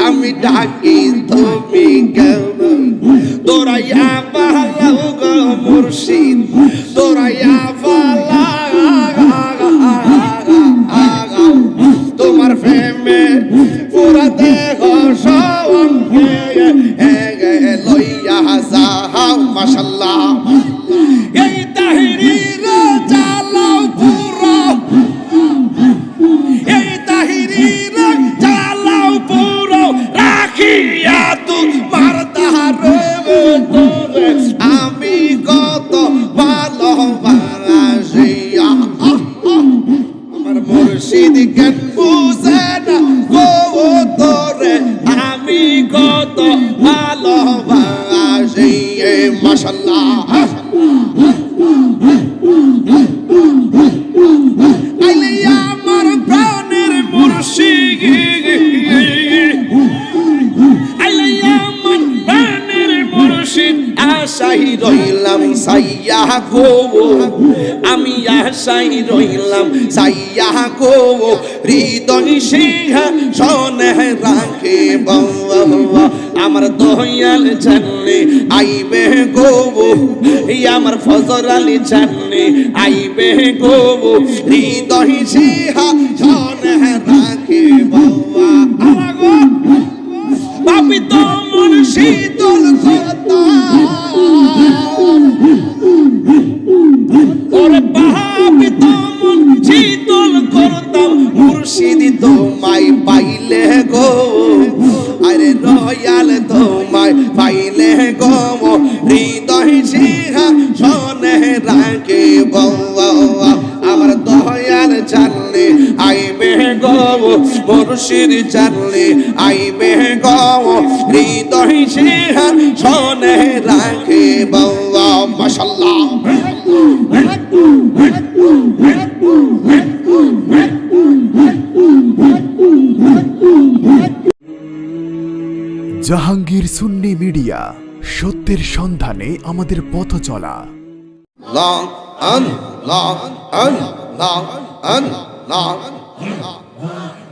আমি ডাকি তুমি কেমন তোরাইয়া পালাও গো মুর্শিদ তোরাইয়া পালাও আমার মুর্শিদ কেন বুঝে না রইলাম সাইয়া গো, হৃদয় সিংহা সনে রাখে আমার দয়াল জানলে আইবে গো, এই আমার ফজর আলী জানলে আইবে গো, হৃদয় সিংহা সনে রাখে বাবা পাপি তো মন শীতল কথা তোমায় পাইলে গো। আরে রয়াল, তোমায় পাইলে গো। হৃদয় সিংহা শোনে রাখে বৌয়া আমার দয়াল জানলে আইবে গো। মুর্শিদ জানলে আইবে গো। হৃদয় সিংহা রাখে বৌয়া মাশাল্লাহ। জাহাঙ্গীর সুন্নি মিডিয়া সত্যের সন্ধানে আমাদের পথ চলা। long un long un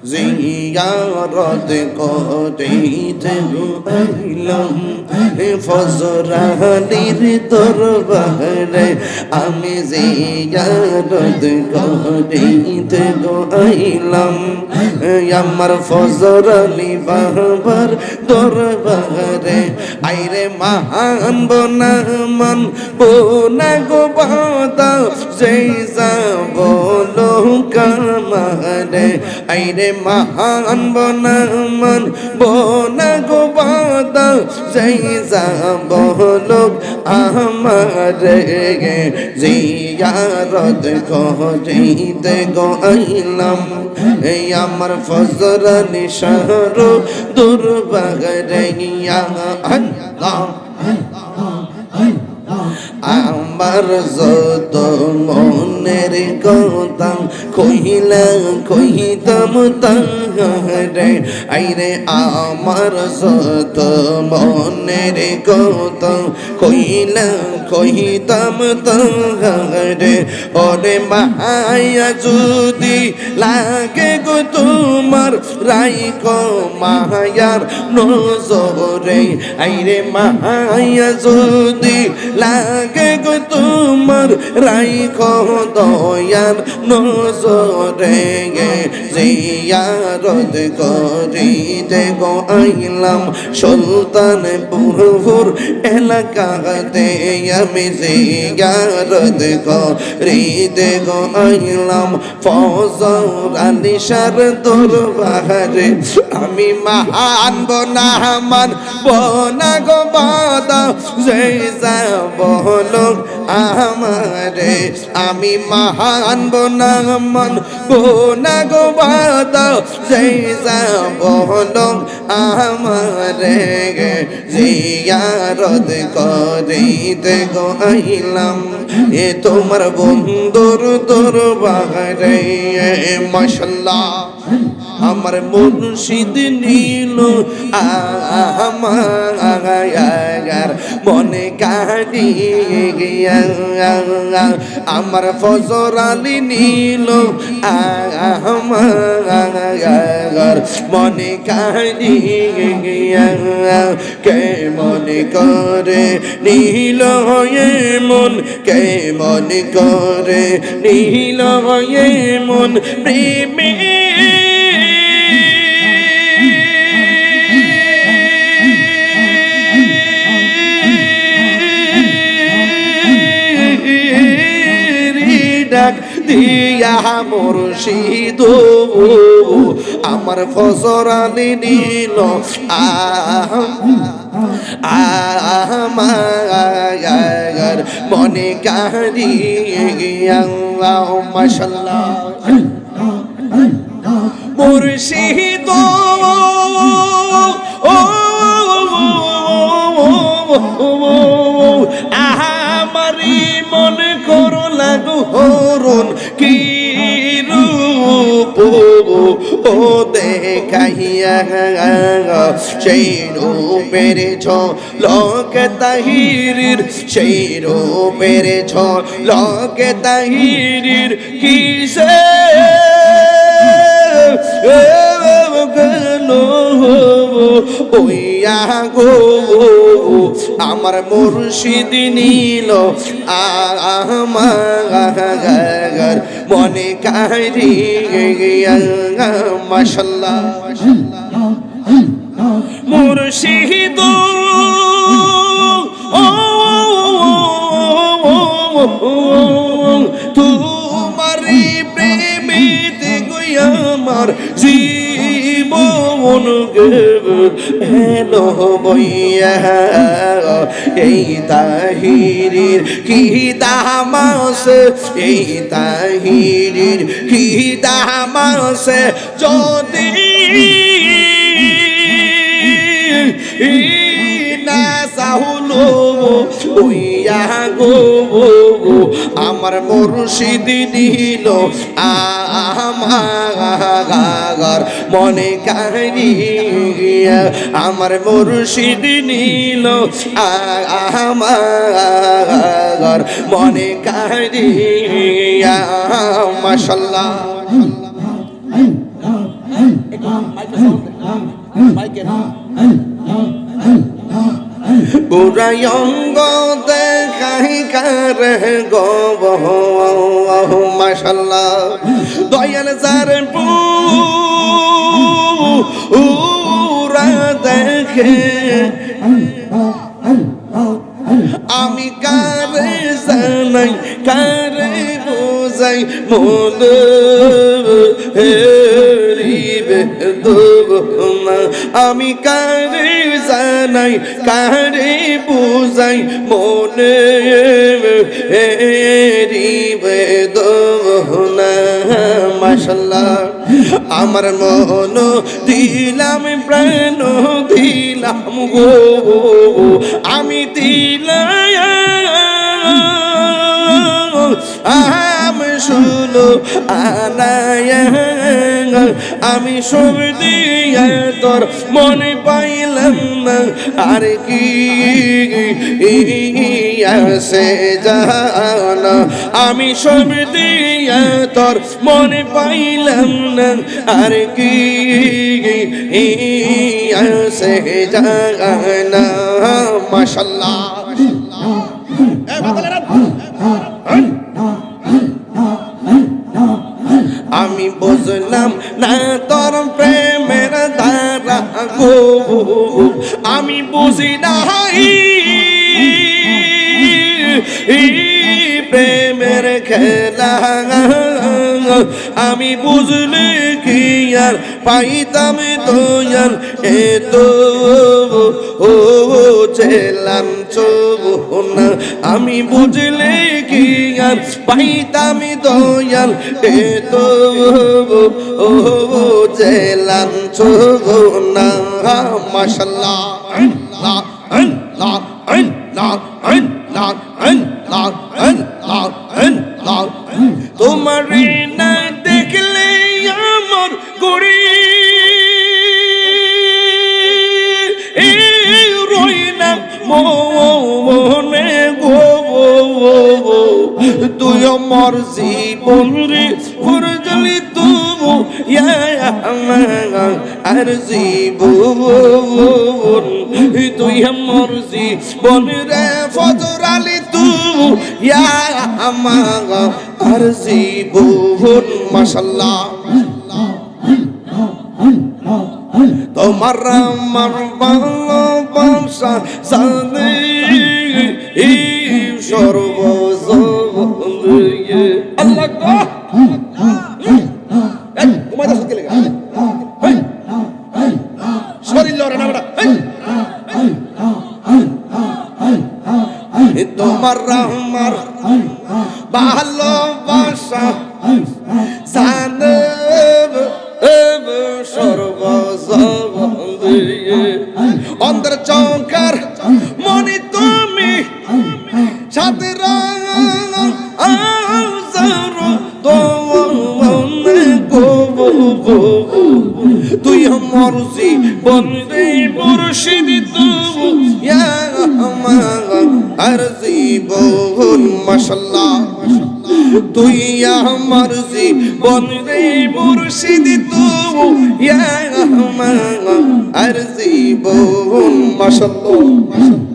জিয়ারত করিতে আইলাম ফজরানির দরবারে আমি জিয়ারত করিতে আইলাম আমার ফজরানি বাবার দরবারে, আইরে মহান বনা মন বোনা গো বাদা, যেই যাব কামারে, আইরে মহান বনা মন বোনা গো বাদা যেই যাব লোক আমারে জিয়ারত করিতে গো আইলাম এই আমার ফজর নিশার দুর্বাগরে ইয়া আল্লাহ। আমার যত মনের কথা কহিলা, কহিতাম তাহারে। আইরে, আমার যত মনের কথা কহিলা, কহিতাম তাহারে। ওরে মায়া যদি লাগে গো তোমার রাইক মায়ার নজরে। আইরে, মায়া যদি লাগে গো তোমার রাইক দয়ার নজরে জিয়ারত করিতে গো আইলাম সুলতানপুর এলাকাতে। আমি জিয়ারত করিতে গো আইলাম ফজর আলিশার দরবারে। আমি মহান বনা মান বনা গো বাদা, যে যাব লোক আমারে, আমি মহান বনা মান গো বাদাও সেই যাব লোক আমারে জিয়ারত করিতে গো আইলাম এ তোমার বন্ধুর দরবারে মাশাল্লাহ। আমার মুর্শিদ নীল, আমার মনে কাঁদি গিয়া। আমার ফজর আলী নীল, আমার মনে কাহি কে মনে করে নীল হয়ে মন, কে মনে করে নীল হয়ে মন প্রেমে। ডাক দিয়া মুর্শিদ আমার আনি নিল আমার মনে কারি মাশাল্লাহ মুর্শিদ দেখাইয়া সেই রূপের লোক তাহিরির সেই রূপের ছ লোক তাহিরির কিসে? গেল ওইয়া গো আমার মুর্শিদ নীল আমার মনে কারি মশাল্লা মুর্শিদ হেলো এই তাহিরির কি দামাস এই তাহিরির কি দামাস গো আমার মুর্শিদ দিল আমার মনে কাহিনী আমার মুর্শিদ নিল আমার মনে কাহিনী মাশাল্লাহ বুড়ায়ঙ্গ দেখাই কার গব মাশাল্লাহ দয়াল যার পুরা দেখে আমি কারে জানাই কারে বোঝাই মন হেরিবে আমি কারে জানাই, কারে বোঝাই, মনে হেরিবে না আমার মন দিলাম, প্রাণ দিলাম গো। আমি দিলাম, আম শুনো, আনায়। আমি সব দিয়া তোর মনে পাইলাম না আর কি আছে জানা আমি সব দিয়া তোর মনে পাইলাম না আর কি আছে জানা মাশাল্লাহ আমি বুঝলাম না তোর প্রেমের ধারা গো আমি বুঝি নাই। প্রেমের খেলা, আমি বুঝলে কি আর পাইতাম তো ও চেলাম না আমি বুঝলে কি আর পাইতাম দয়াল? এ তো ও চোগো না মাশাল্লাহ। তুই আমার জীবন রে, ফুরজলি তুবু আর জীবন। তুই আমার জীবন রে, ফজরালি তুবু আমার আর জীবন। মাশাল্লাহ তোমার আমার ভালোবাসা সাদে সর্বজয়ে আল্লাহ আর জীবন মাশাল্লাহ তুই আমার জীবন রে মুর্শিদ তবু আর জীবন মাশাল্লাহ।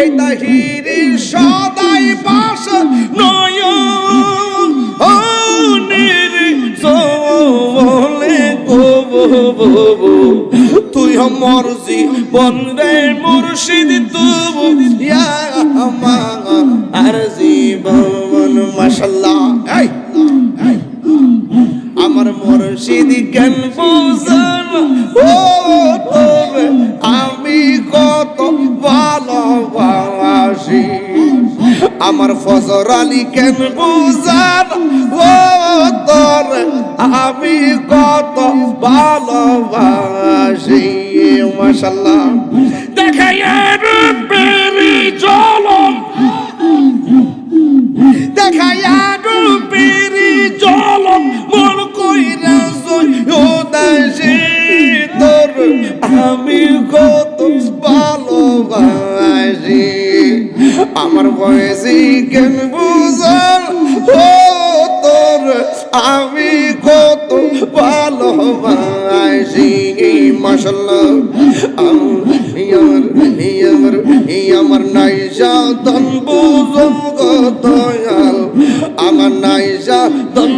এই তাহিরি সদাই পাশ নয় বলে তুই আমার জীবন কেন বুঝান? ও তোর, আমি কত ভালোবাসি মাশাল্লাহ দেখাই পেরি চলম দেখাইয়া পেরি চলম মন কইরা ও দাসে তোর, আমি কত আমার বয়সী কেন বুঝল? ও তোর, আমি কত ভালোবাসি মাসাল্লাহ আমি আমার আমার আমার নাইসা দন বুঝম কত আমার নাইসা দন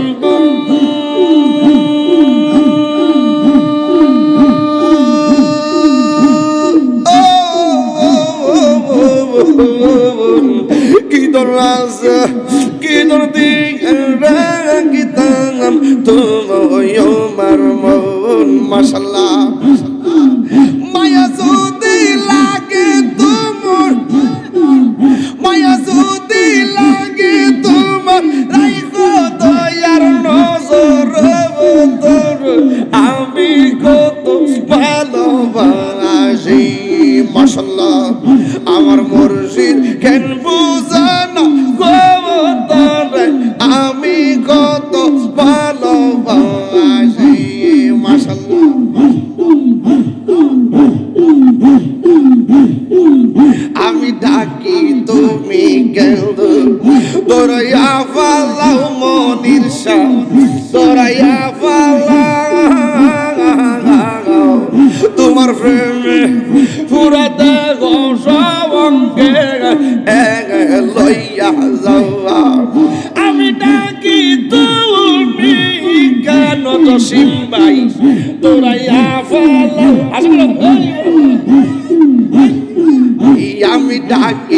লইয়া যাওয়া আমি ডাকি তুমি কেন জসিম ভাই তোরাইয়া আসলে আমি ডাকি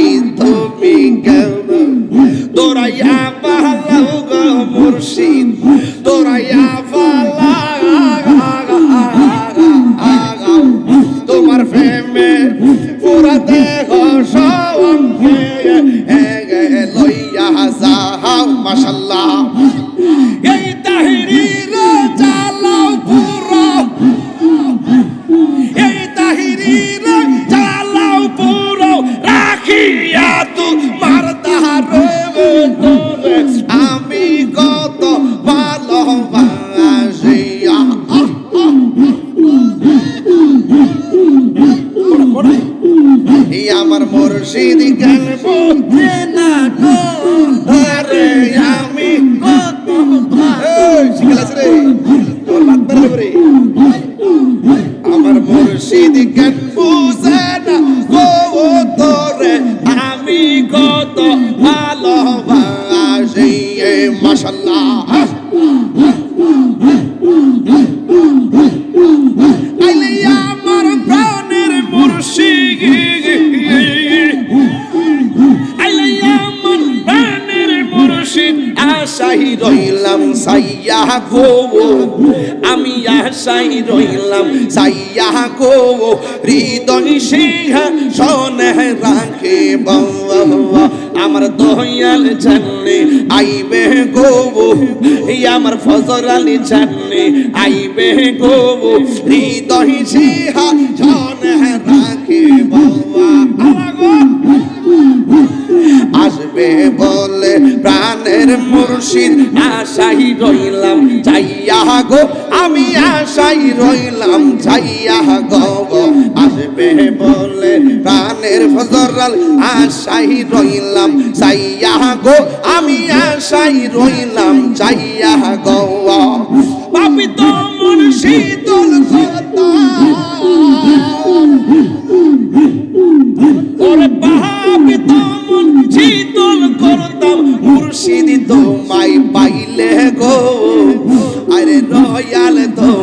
আশাই রইলাম সাইয়া হৃদয় সিংহা সনে রাখে আমার দয়াল জানলে আইবে গো আমার ফজর আলী জানলে আইবে গো, হৃদয় সিংহা সনে রাখে আসবে বলে প্রাণের মুর্শিদ, আশাই রইলাম যাইয়া গো আশাই রইলাম যাইয়া গো আসবে বলে প্রাণের ফজরাল আশাই রইলাম যাইয়া গো, আমি আশাই রইলাম পাপি তো ওরে তো শীতল মুর্শিদি তোমায় পাইলে গো। আরে রয়াল তোমায়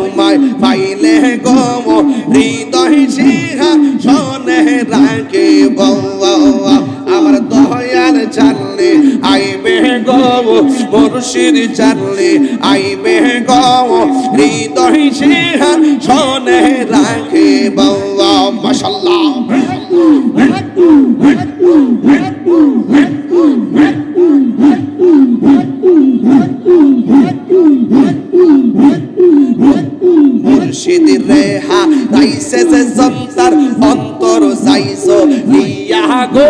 মুর্শিদ জানলে আইবে গো। হৃদয় সিংহা শোনে রাখে বৌয়া মাশাল্লাহ মুর্শিদ রেহা রাইসে যে জন্তার অন্তর যাইছো লিয়া গো।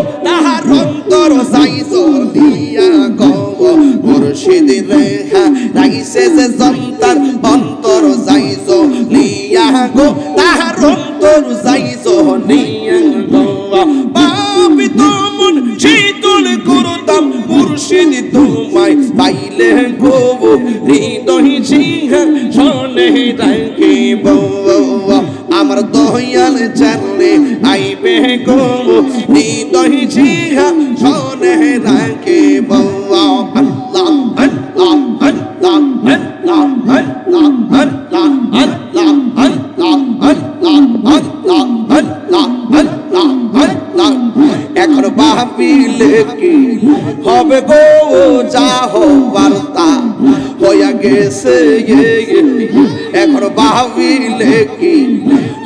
গেছে এখন ভাবিলে কি?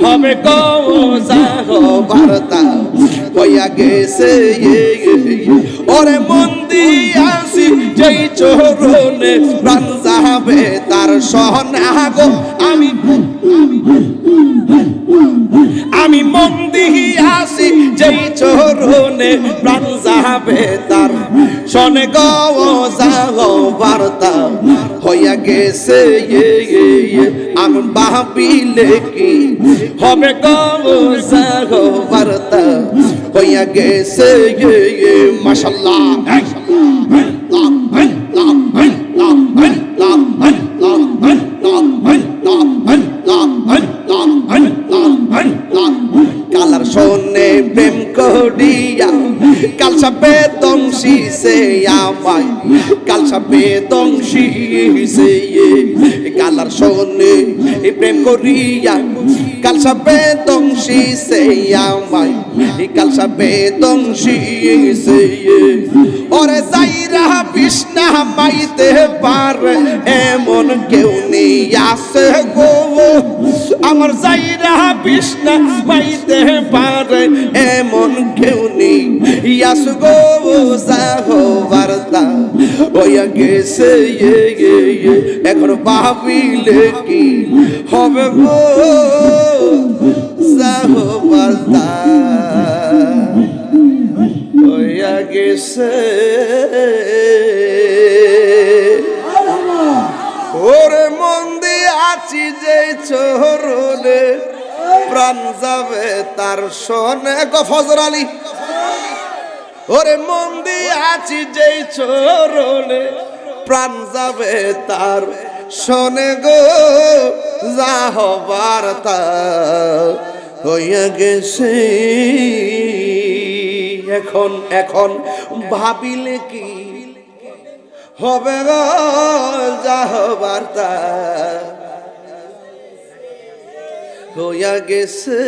হবে গো যা হবার তা হইয়া গেছে ওরে মন দিয়াছি যেই চোরনে প্রাণ যাবে তার সহনা গো আমি আমি মন দিয়াছি যেই চোরনে প্রাণ যাবে শোনে বার্তা হইয়া গেছে। আমি ভাবিলে কি হবে বার্তা হইয়া গেছে। মাশাল্লাহ কালার শোনে প্রেম করিয়া কালসা বেদম দংশিছে আমায়। কাল সাপে দংশিছে কালার শোনে প্রেম করিয়া। কাল সাপে দংশিছে আমায়। কাল সাপে দংশিছে ওরে যাইরা বিষ্ণা পাইতে পারে, এমন কেউ নেই আসে গো। আমার যাইরা বিষ্ণা পাইতে পারে, এমন কেউ নেই ইয়াস গো সাহ বার্তা হইয়া গেছে। এখন ভাবিলে কি হবে গো হইয়া গেছে ওরে মন আছি যে চোরলে প্রাণ যাবে তার শোনে গো ফজর আলী। ওরে মন দিয়ে আছি যেই চরণে, প্রাণ যাবে তার শোনে গো। যা হবার তা হইয়া গেছে। এখন এখন ভাবিলে কি হবে গো? যা হবার তা হইয়া গেছে।